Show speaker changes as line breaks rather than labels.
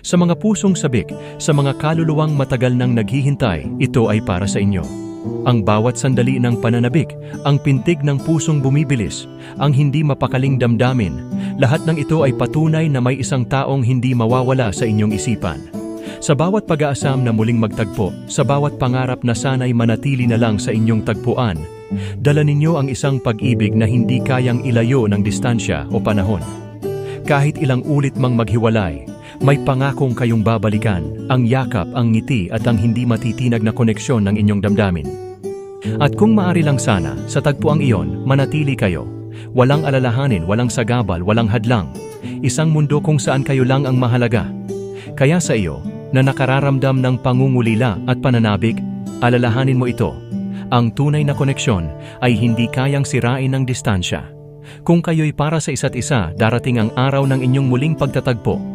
Sa mga pusong sabik, sa mga kaluluwang matagal nang naghihintay, ito ay para sa inyo. Ang bawat sandali ng pananabik, ang pintig ng pusong bumibilis, ang hindi mapakaling damdamin, lahat ng ito ay patunay na may isang taong hindi mawawala sa inyong isipan. Sa bawat pag-aasam na muling magtagpo, sa bawat pangarap na sana'y manatili na lang sa inyong tagpuan, dala ninyo ang isang pag-ibig na hindi kayang ilayo ng distansya o panahon. Kahit ilang ulit mang maghiwalay, may pangakong kayong babalikan, ang yakap, ang ngiti at ang hindi matitinag na koneksyon ng inyong damdamin. At kung maari lang sana, sa tagpuang iyon, manatili kayo. Walang alalahanin, walang sagabal, walang hadlang. Isang mundo kung saan kayo lang ang mahalaga. Kaya sa iyo, na nakararamdam ng pangungulila at pananabik, alalahanin mo ito. Ang tunay na koneksyon ay hindi kayang sirain ng distansya. Kung kayo'y para sa isa't isa, darating ang araw ng inyong muling pagtatagpo